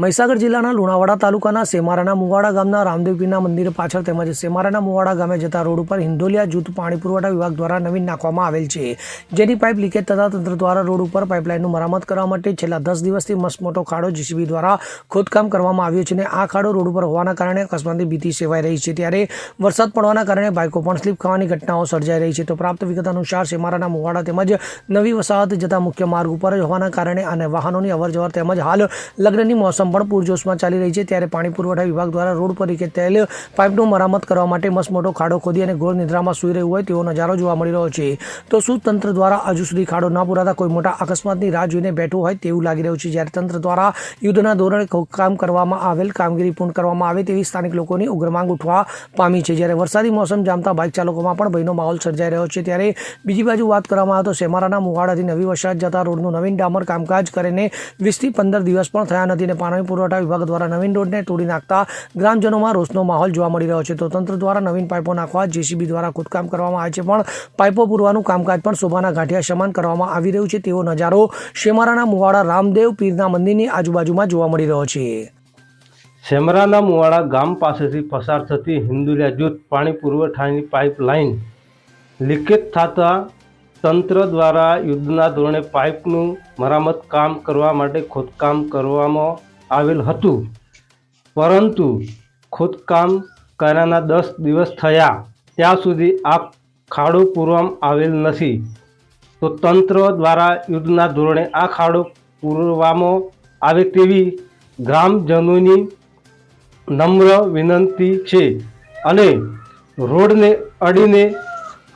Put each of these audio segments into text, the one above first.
મહીસાગર જિલ્લાના લુણાવાડા તાલુકાના સેમારાના મુવાડા ગામના રામદેવપીના મંદિર પાછળ તેમજ સેમારાના મુવાડા ગામે જતા રોડ ઉપર હિન્દોલિયા જૂથ પાણી પુરવઠા વિભાગ દ્વારા નવીન નાખવામાં આવેલ છે. જેની પાઇપ લીકેજ થતાં તંત્ર દ્વારા રોડ ઉપર પાઇપલાઇનનું મરામત કરવા માટે છેલ્લા દસ દિવસથી મસ્ત મોટો ખાડો જીસીબી દ્વારા ખોદકામ કરવામાં આવ્યો છે અને આ ખાડો રોડ ઉપર હોવાના કારણે અકસ્માતની ભીતિ સેવાઈ રહી છે. ત્યારે વરસાદ પડવાના કારણે બાઇકો પણ સ્લીપ ખાવાની ઘટનાઓ સર્જાઈ રહી છે. તો પ્રાપ્ત વિગત અનુસાર સેમારાના મુવાડા તેમજ નવી વસાહત જતા મુખ્ય માર્ગ ઉપર જ હોવાના કારણે અને વાહનોની અવરજવર તેમજ હાલ લગ્નની મોસમ પણ પૂરજોશમાં ચાલી રહી છે ત્યારે પાણી પુરવઠા વિભાગ દ્વારા રોડ પર કે તેલ પાઇપનું મરામત કરવા માટે મસ્ત મોટો ખાડો ખોદી અને ઘોર નિદ્રામાં સૂઈ રહ્યું હોય તેવો નજારો જોવા મળી રહ્યો છે. તો શું તંત્ર દ્વારા હજુ સુધી ખાડો ન પુરાતા કોઈ મોટા અકસ્માતની રાહ જોઈને બેઠું હોય તેવું લાગી રહ્યું છે? જ્યારે તંત્ર દ્વારા યુદ્ધના ધોરણે કામ કરવામાં આવેલ કામગીરી પૂર્ણ કરવામાં આવે તેવી સ્થાનિક લોકોની ઉગ્ર માંગ ઉઠવા પામી છે. જ્યારે વરસાદી મોસમ જામતા બાઇક ચાલકોમાં પણ ભયનો માહોલ સર્જાઈ રહ્યો છે. ત્યારે બીજી બાજુ વાત કરવામાં આવે તો સેમારાના મુવાડાથી નવી વસાહત જતા રોડનું નવીન ડામર કામકાજ કરીને વીસથી પંદર દિવસ પણ થયા નથી અને પાણી પુરવઠા વિભાગ દ્વારા નવીન રોડને તોડી નાખતા ગ્રામજનોમાં રોષનો માહોલ જોવા મળી રહ્યો છે. તો તંત્ર દ્વારા નવીન પાઇપો નાખવા જેસીબી દ્વારા ખોદકામ કરવામાં આવે છે. પણ પાઇપો પૂરવાનું કામકાજ પણ શોભાના ગાંઠિયા સમાન કરવામાં આવી રહ્યું છે. તેવો નજારો શેમારાના મુવાડા રામદેવ પીરના મંદિરની આજુબાજુમાં જોવા મળી રહ્યો છે. શેમરાના મુવાડા ગામ પાસેથી પસાર થતી હિન્દુલિયા જૂથ પાણી પુરવઠાની પાઇપલાઇન લીકેજ થતાં તંત્ર દ્વારા યુદ્ધના ધોરણે પાઇપનું મરામત કામ કરવા માટે ખોદકામ કરવામાં આવેલ હતું. પરંતુ ખોદકામ કર્યાના દસ દિવસ થયા. ત્યાં સુધી આ ખાડો પૂરવામાં આવેલ નથી. તો તંત્ર દ્વારા યુદ્ધના ધોરણે આ ખાડો પૂરવામાં આવે તેવી ગ્રામજનોની નમ્ર વિનંતી છે અને રોડને અડીને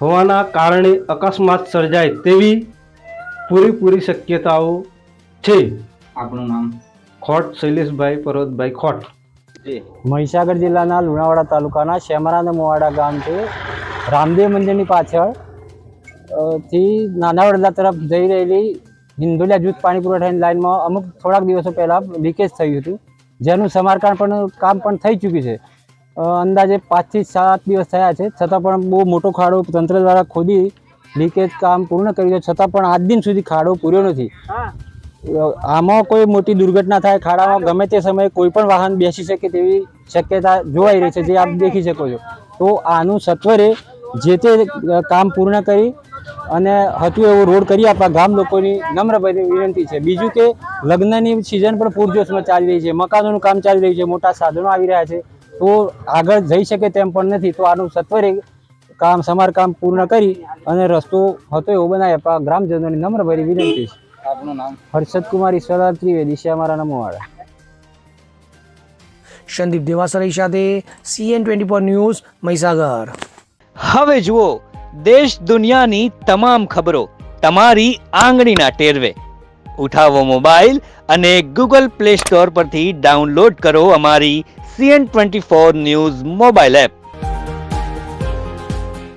હોવાના કારણે અકસ્માત સર્જાય તેવી પૂરેપૂરી શક્યતાઓ છે. આપણું નામ? ખોટ શૈલેષભાઈ પર્વતભાઈ ખોટ. મહીસાગર જિલ્લાના લુણાવાડા તાલુકાના શેમરાના મોવાડા ગામથી રામદેવ મંદિરની પાછળથી નાના વડલા તરફ જઈ રહેલી હિન્દોલિયા જૂથ પાણી પુરવઠાની લાઇનમાં અમુક થોડાક દિવસો પહેલાં લીકેજ થયું હતું. જેનું સમારકામ પણ કામ પણ થઈ ચૂક્યું છે. અંદાજે પાંચથી સાત દિવસ થયા છે. છતાં પણ બહુ મોટો ખાડો તંત્ર દ્વારા ખોદી લીકેજ કામ પૂર્ણ કર્યું છે. છતાં પણ આજ દિન સુધી ખાડો પૂર્યો નથી. આમાં કોઈ મોટી દુર્ઘટના થાય, ખાડામાં ગમે તે સમયે કોઈ પણ વાહન બેસી શકે તેવી શક્યતા જોવાઈ રહી છે, જે આપ દેખી શકો છો. તો આનું સત્વરે જે તે કામ પૂર્ણ કરી અને હતું એવો રોડ કરી આપવા ગામ લોકોની નમ્ર વિનંતી છે. બીજું કે, લગ્નની સિઝન પણ પૂરજોશમાં ચાલી રહી છે. મકાનોનું કામ ચાલી રહ્યું છે. મોટા સાધનો આવી રહ્યા છે. તો આગળ જઈ શકે તેમ પણ નથી. તો આનું સત્વરે કામ, સમારકામ પૂર્ણ કરી અને રસ્તો હતો એવો બનાવી આપવા ગ્રામજનોની નમ્રભરી વિનંતી છે. આપણું નામ? હર્ષદ કુમાર ઈશ્વરલાલ ત્રિવેદી શ્યામારા નમોવાળા. સંદીપ દેવાસરી સાથે CN twenty four news Mahisagar. હવે જુઓ દેશ દુનિયાની તમામ ખબરો તમારી આંગળીના ટેરવે. ઉઠાવો મોબાઈલ અને ગૂગલ પ્લે સ્ટોર પરથી ડાઉનલોડ કરો અમારી CN twenty four news mobile app.